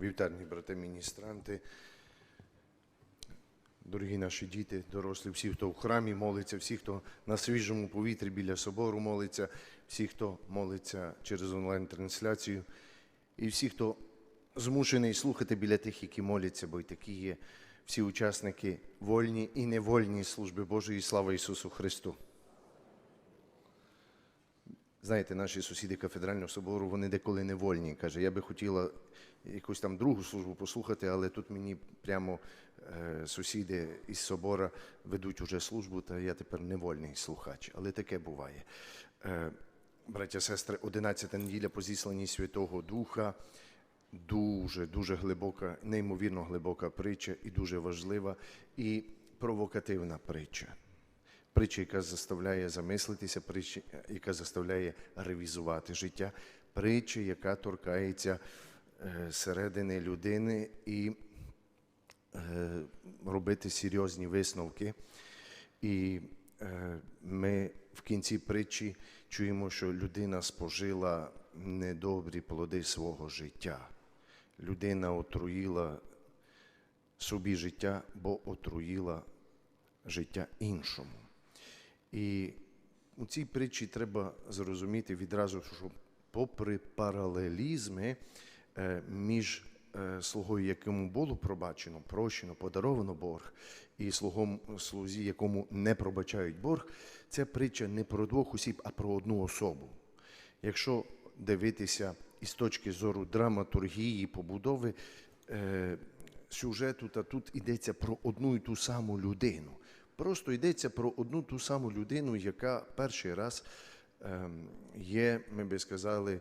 вівтарні брати міністранти, дорогі наші діти, дорослі, всі, хто в храмі молиться, всі, хто на свіжому повітрі біля собору молиться, всі, хто молиться через онлайн-трансляцію, і всі, хто змушений слухати біля тих, які моляться, бо й такі є всі учасники вольні і невольні служби Божої. Слава Ісусу Христу! Знаєте, наші сусіди кафедрального собору, вони деколи невольні. Каже, я би хотіла якусь там другу службу послухати, але тут мені прямо е, сусіди із собора ведуть уже службу, та я тепер невольний слухач. Але таке буває. Е, браття, сестри, 11 неділя по зісланні Святого Духа. Дуже, дуже глибока, неймовірно глибока притча і дуже важлива і провокативна притча. Притча, яка заставляє замислитися, притча, яка заставляє ревізувати життя, притча, яка торкається е, середини людини і е, робити серйозні висновки. І е, ми в кінці притчі чуємо, що людина спожила недобрі плоди свого життя. Людина отруїла собі життя, бо отруїла життя іншому. І у цій притчі треба зрозуміти відразу, що попри паралелізми е, між е, слугою, якому було пробачено, прощено, подаровано борг, і слугом слузі, якому не пробачають борг, ця притча не про двох осіб, а про одну особу. Якщо дивитися із точки зору драматургії, побудови е, сюжету, та тут йдеться про одну і ту саму людину. Просто йдеться про одну ту саму людину, яка перший раз ем, є, ми би сказали,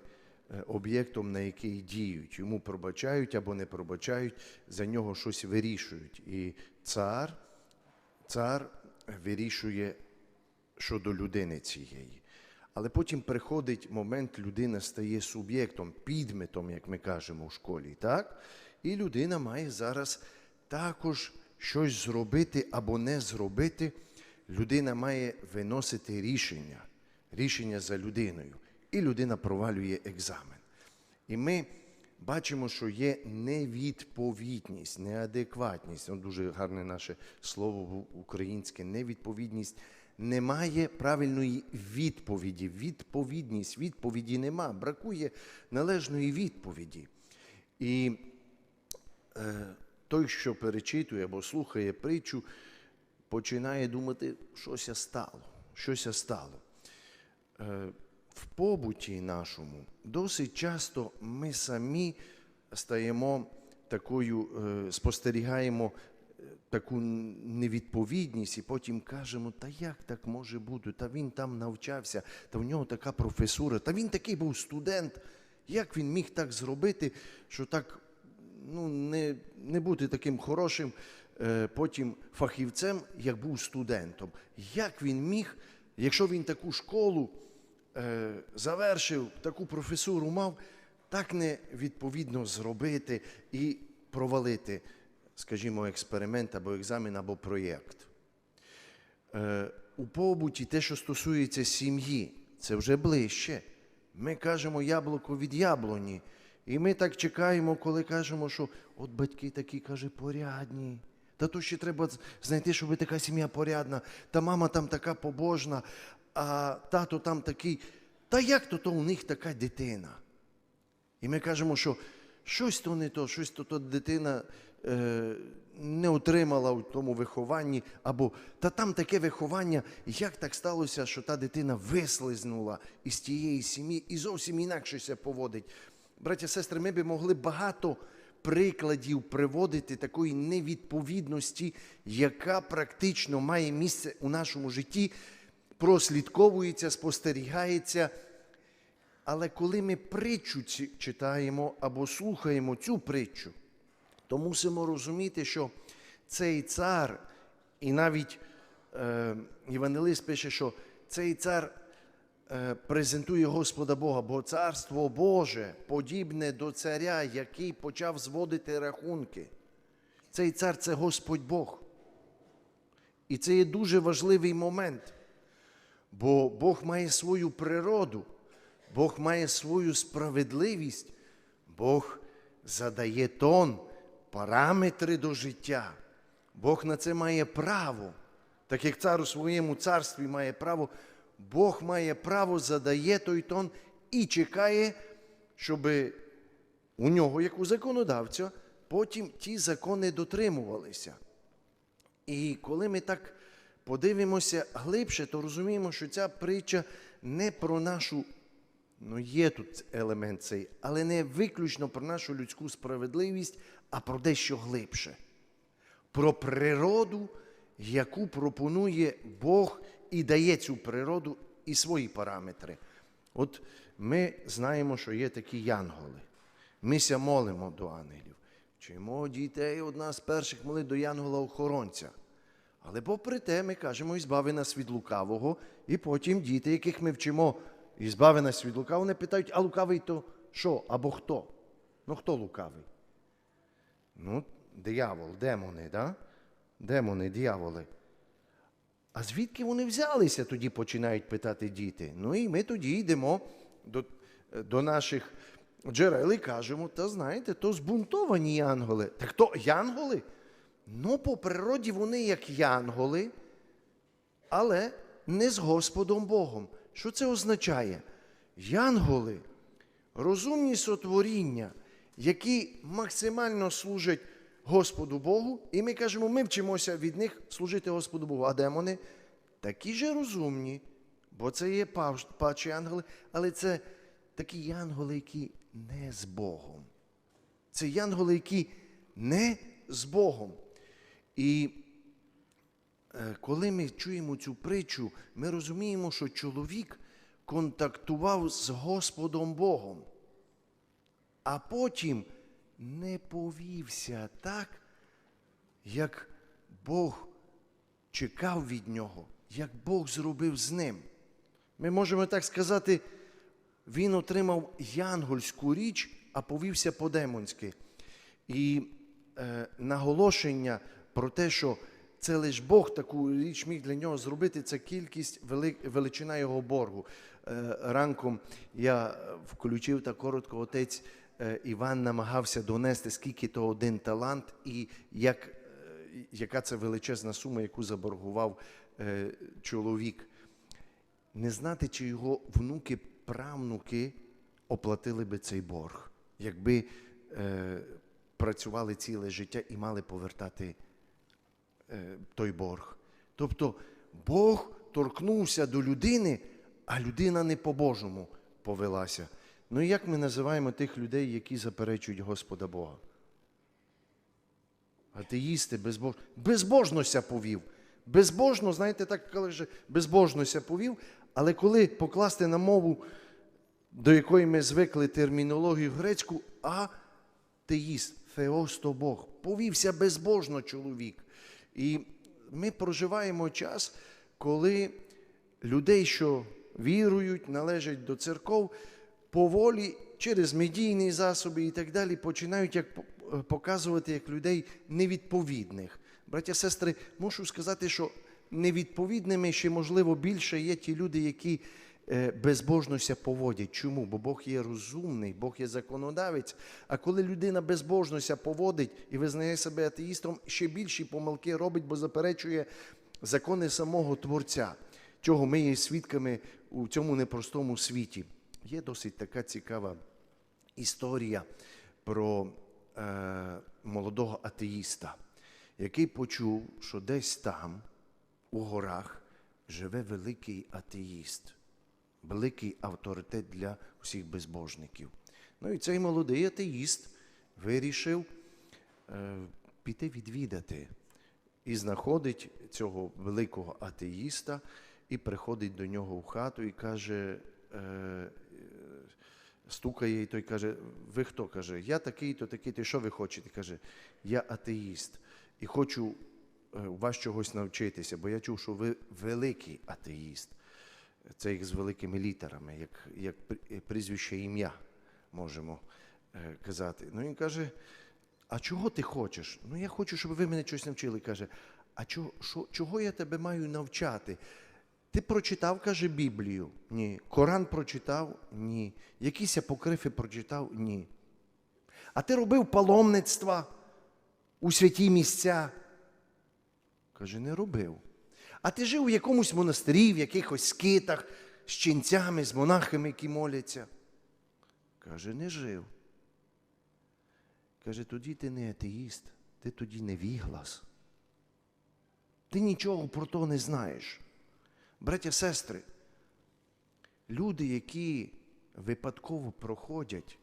е, об'єктом, на який діють. Йому пробачають або не пробачають, за нього щось вирішують. І цар, цар вирішує щодо людини цієї. Але потім приходить момент, людина стає суб'єктом, підметом, як ми кажемо в школі, так? І людина має зараз також щось зробити або не зробити. Людина має виносити рішення, рішення за людиною. І людина провалює екзамен. І ми бачимо, що є невідповідність, неадекватність. Ну, дуже гарне наше слово українське, невідповідність. Немає правильної відповіді. Відповідність, відповіді нема. Бракує належної відповіді. І е, той, що перечитує або слухає притчу, починає думати, щось стало, щось стало. Е, в побуті нашому досить часто ми самі стаємо такою, е, спостерігаємо е, таку невідповідність і потім кажемо, та як так може бути? Та він там навчався, та в нього така професура, та він такий був студент. Як він міг так зробити, що так ну, не, не бути таким хорошим е, потім фахівцем, як був студентом? Як він міг, якщо він таку школу е, завершив, таку професуру мав, так невідповідно зробити і провалити, скажімо, експеримент або екзамен, або проєкт? Е, у побуті те, що стосується сім'ї, це вже ближче. Ми кажемо яблуко від яблуні. І ми так чекаємо, коли кажемо, що от батьки такі, каже, порядні. Та то ще треба знайти, щоб така сім'я порядна, та мама там така побожна, а тато там такий. Та як то у них така дитина? І ми кажемо, що щось то не то, щось то, дитина е, не отримала в тому вихованні, або та там таке виховання, як так сталося, що та дитина вислизнула із тієї сім'ї і зовсім інакше себе поводить. Браття, сестри, ми би могли багато прикладів приводити такої невідповідності, яка практично має місце у нашому житті, прослідковується, спостерігається. Але коли ми притчу читаємо або слухаємо цю притчу, то мусимо розуміти, що цей цар, і навіть е, Євангелист пише, що цей цар презентує Господа Бога, бо царство Боже подібне до царя, який почав зводити рахунки. Цей цар це Господь Бог. І це є дуже важливий момент, бо Бог має свою природу, Бог має свою справедливість, Бог задає тон, параметри до життя. Бог на це має право. Так як цар у своєму царстві має право, Бог має право, задає той тон і чекає, щоб у нього, як у законодавця, потім ті закони дотримувалися. І коли ми так подивимося глибше, то розуміємо, що ця притча не про нашу, ну є тут елемент цей, але не виключно про нашу людську справедливість, а про дещо глибше. Про природу, яку пропонує Бог і дає цю природу і свої параметри. От ми знаємо, що є такі янголи. Мися молимо до ангелів. Вчимо дітей одна з перших молитв до янгола-охоронця. Але попри те, ми кажемо, ізбави нас від лукавого, і потім діти, яких ми вчимо, ізбави нас від лукавого, вони питають, а лукавий то що або хто? Ну хто лукавий? Ну, диявол, демони, да? Демони, дияволи. А звідки вони взялися, тоді починають питати діти. Ну і ми тоді йдемо до, до наших джерел і кажемо, та знаєте, то збунтовані янголи. Так хто янголи? Ну, по природі вони як янголи, але не з Господом Богом. Що це означає? Янголи розумні сотворіння, які максимально служать Господу Богу, і ми кажемо, ми вчимося від них служити Господу Богу. А демони такі же розумні, бо це є падші ангели, але це такі янголи, які не з Богом. Це янголи, які не з Богом. І е, коли ми чуємо цю притчу, ми розуміємо, що чоловік контактував з Господом Богом, а потім не повівся так, як Бог чекав від нього, як Бог зробив з ним. Ми можемо так сказати, він отримав янгольську річ, а повівся по-демонськи. І е, наголошення про те, що це лише Бог таку річ міг для нього зробити, це кількість, вели, величина його боргу. Е, ранком я включив так коротко, отець е, Іван намагався донести, скільки то один талант, і як, е, яка це величезна сума, яку заборгував е, чоловік. Не знати, чи його внуки, правнуки оплатили би цей борг, якби е, працювали ціле життя і мали повертати е, той борг. Тобто Бог торкнувся до людини, а людина не по-божому повелася. Ну і як ми називаємо тих людей, які заперечують Господа Бога? Атеїсти, безбож... безбожнося повів. Безбожно, знаєте, так каже, безбожнося повів, але коли покласти на мову, до якої ми звикли термінологію грецьку, атеїст, Феос то Бог, повівся безбожно чоловік. І ми проживаємо час, коли людей, що вірують, належать до церков, поволі через медійні засоби і так далі починають як показувати як людей невідповідних. Браття, сестри, мушу сказати, що невідповідними ще, можливо, більше є ті люди, які е, безбожнося поводять. Чому? Бо Бог є розумний, Бог є законодавець. А коли людина безбожнося поводить і визнає себе атеїстом, ще більші помилки робить, бо заперечує закони самого Творця, чого ми є свідками у цьому непростому світі. Є досить така цікава історія про е, молодого атеїста, який почув, що десь там, у горах, живе великий атеїст, великий авторитет для всіх безбожників. Ну і цей молодий атеїст вирішив е, піти відвідати і знаходить цього великого атеїста і приходить до нього в хату і каже, е, стукає, і той каже: Ви хто? каже, я такий-то, такий-то, що ви хочете? каже, я атеїст і хочу е, у вас чогось навчитися, бо я чув, що ви великий атеїст. Це їх з великими літерами, як, як прізвище ім'я можемо е, казати. Ну він каже: а чого ти хочеш? Ну я хочу, щоб ви мене щось навчили. Каже, а чого, що, чого я тебе маю навчати? Ти прочитав, каже, Біблію? Ні. Коран прочитав? Ні. Якісь апокрифи прочитав? Ні. А ти робив паломництва у святі місця? Каже, не робив. А ти жив у якомусь монастирі, в якихось скитах, з ченцями, з монахами, які моляться? Каже, не жив. Каже, тоді ти не атеїст, ти тоді не віглас. Ти нічого про то не знаєш. Браття, сестри, люди, які випадково проходять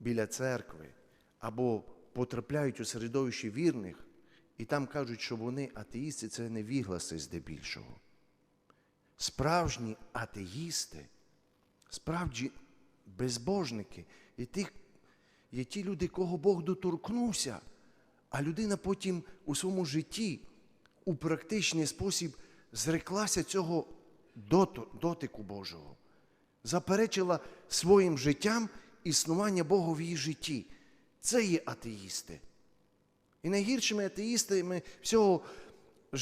біля церкви або потрапляють у середовище вірних, і там кажуть, що вони атеїсти, це не вігласи здебільшого. Справжні атеїсти, справді безбожники, і тих, є ті люди, кого Бог доторкнувся, а людина потім у своєму житті у практичний спосіб зреклася цього дотику Божого, заперечила своїм життям існування Бога в її житті. Це є атеїсти. І найгіршими атеїстами всього,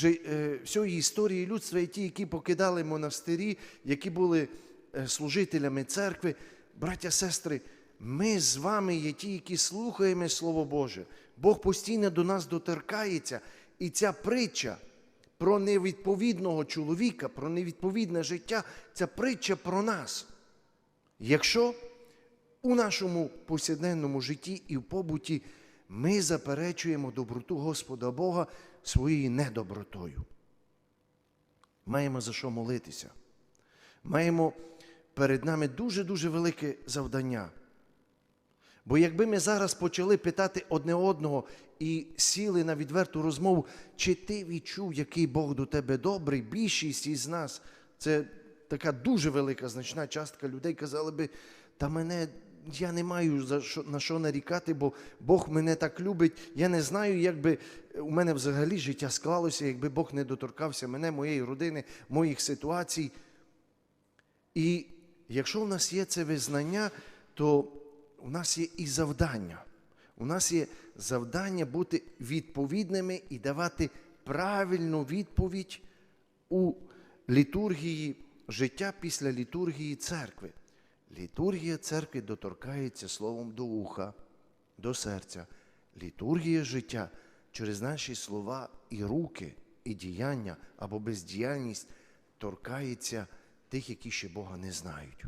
е, всієї історії людства є ті, які покидали монастирі, які були е, служителями церкви. Браття, сестри, ми з вами є ті, які слухаємо Слово Боже. Бог постійно до нас доторкається, і ця притча про невідповідного чоловіка, про невідповідне життя, ця притча про нас. Якщо у нашому повсякденному житті і в побуті ми заперечуємо доброту Господа Бога своєю недобротою. Маємо за що молитися. Маємо перед нами дуже-дуже велике завдання. Бо якби ми зараз почали питати одне одного і сіли на відверту розмову, чи ти відчув, який Бог до тебе добрий, більшість із нас, це така дуже велика значна частка людей казали би, та мене я не маю за що, на що нарікати, бо Бог мене так любить. Я не знаю, як би у мене взагалі життя склалося, якби Бог не доторкався мене, моєї родини, моїх ситуацій. І якщо в нас є це визнання, то у нас є і завдання. У нас є завдання бути відповідними і давати правильну відповідь у літургії життя після літургії церкви. Літургія церкви доторкається словом до уха, до серця. Літургія життя через наші слова і руки, і діяння або бездіяльність торкається тих, які ще Бога не знають.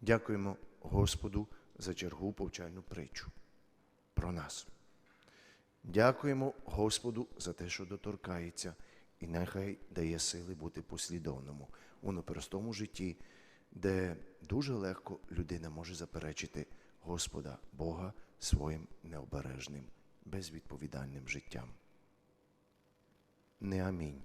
Дякуємо Господу за чергу повчальну притчу про нас. Дякуємо Господу за те, що доторкається, і нехай дає сили бути послідовному у непростому житті, де дуже легко людина може заперечити Господа Бога своїм необережним, безвідповідальним життям. Не амінь.